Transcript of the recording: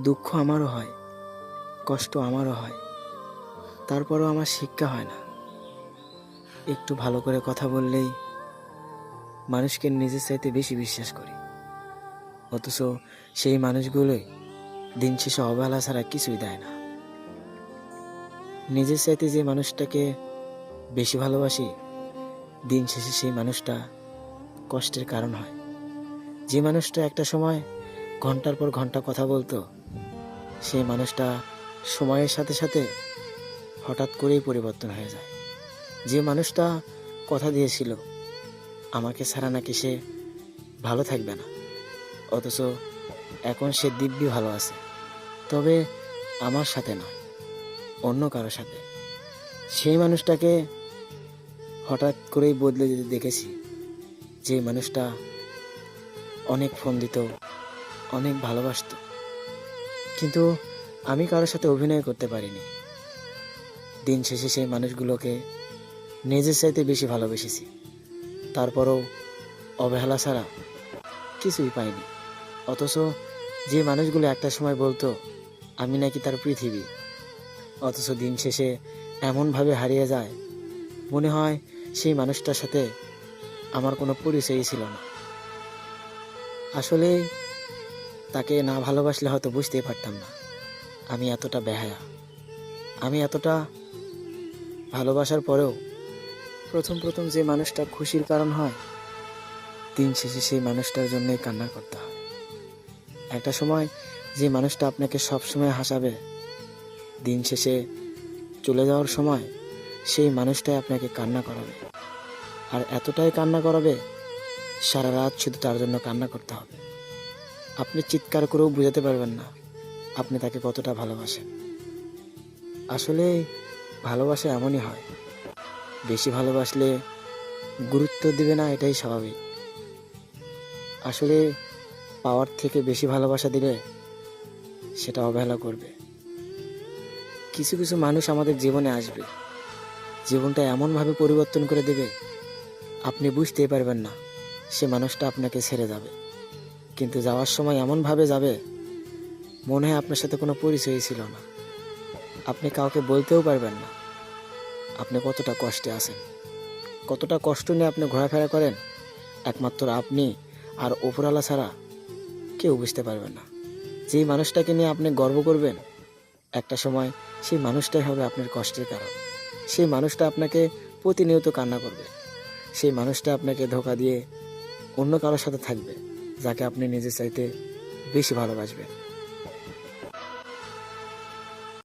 দুঃখ আমারও হয়, কষ্ট আমারও হয়, তারপরও আমার শিক্ষা হয় না। একটু ভালো করে কথা বললেই মানুষকে নিজের চাইতে বেশি বিশ্বাস করি। অথচ সেই মানুষগুলোই দিন শেষে অবহেলা ছাড়া কিছুই দেয় না। নিজের চাইতে যে মানুষটাকে বেশি ভালোবাসি, দিন শেষে সেই মানুষটা কষ্টের কারণ হয়। যে মানুষটা একটা সময় ঘণ্টার পর ঘণ্টা কথা বলতো সেই মানুষটা সময়ের সাথে সাথে হঠাৎ করেই পরিবর্তন হয়ে যায়। যে মানুষটা কথা দিয়েছিল, আমাকে ছাড়া নাকি সে ভালো থাকবে না। অথচ এখন সে দিব্যি ভালো আছে। তবে আমার সাথে নয়, অন্য কারও সাথে। সেই মানুষটাকে হঠাৎ করেই বদলে যেতে দেখেছি, যে মানুষটা অনেক ফোন দিত, অনেক ভালোবাসতো। কিন্তু আমি কারোর সাথে অভিনয় করতে পারিনি। দিন শেষে সেই মানুষগুলোকে নিজের চাইতে বেশি ভালোবেসেছি। তারপরও অবহেলা ছাড়া কিছুই পাইনি। অথচ যে মানুষগুলো একটা সময় বলতো, আমি নাকি তার পৃথিবী। অথচ দিন শেষে এমনভাবে হারিয়ে যায়, মনে হয় সেই মানুষটার সাথে আমার কোনো পরিচয়ই ছিল না। আসলে তাকে না ভালোবাসলে হয়তো বুঝতেই পারতাম না। আমি এতটা বেহায়া। আমি এতটা ভালোবাসার পরেও প্রথম প্রথম যে মানুষটা খুশির কারণ হয়, দিন শেষে সেই মানুষটার জন্যই কান্না করতে হয়। একটা সময় যে মানুষটা আপনাকে সবসময় হাসাবে, দিন শেষে চলে যাওয়ার সময় সেই মানুষটাই আপনাকে কান্না করাবে। আর এতটাই কান্না করাবে, সারা রাত শুধু তার জন্য কান্না করতে হবে। আপনি চিৎকার করেও বোঝাতে পারবেন না আপনি তাকে কতটা ভালোবাসেন। আসলে ভালোবাসা এমনই হয়। বেশি ভালোবাসলে গুরুত্ব দিবে না, এটাই স্বাভাবিক। আসলে পাওয়ার থেকে বেশি ভালোবাসা দিলে সেটা অবহেলা করবে। কিছু কিছু মানুষ আমাদের জীবনে আসবে। জীবনটা এমনভাবে পরিবর্তন করে দেবে, আপনি বুঝতেই পারবেন না, সে মানুষটা আপনাকে ছেড়ে যাবে। কিন্তু যাওয়ার সময় এমনভাবে যাবে, মনে হয় আপনার সাথে কোনো পরিচয়ই ছিল না। আপনি কাউকে বলতেও পারবেন না। আপনি কতটা কষ্টে আছেন। কতটা কষ্ট নিয়ে আপনি ঘোরাফেরা করেন, একমাত্র আপনি আর ওপরালা ছাড়া কেউ বুঝতে পারবেন না। যেই মানুষটাকে নিয়ে আপনি গর্ব করবেন, একটা সময় সেই মানুষটাই হবে আপনার কষ্টের কারণ। সেই মানুষটা আপনাকে প্রতিনিয়ত কান্না করবে। সেই মানুষটা আপনাকে ধোকা দিয়ে অন্য কারোর সাথে থাকবে। যাকে আপনি নিজের চাইতে বেশি ভালোবাসবেন।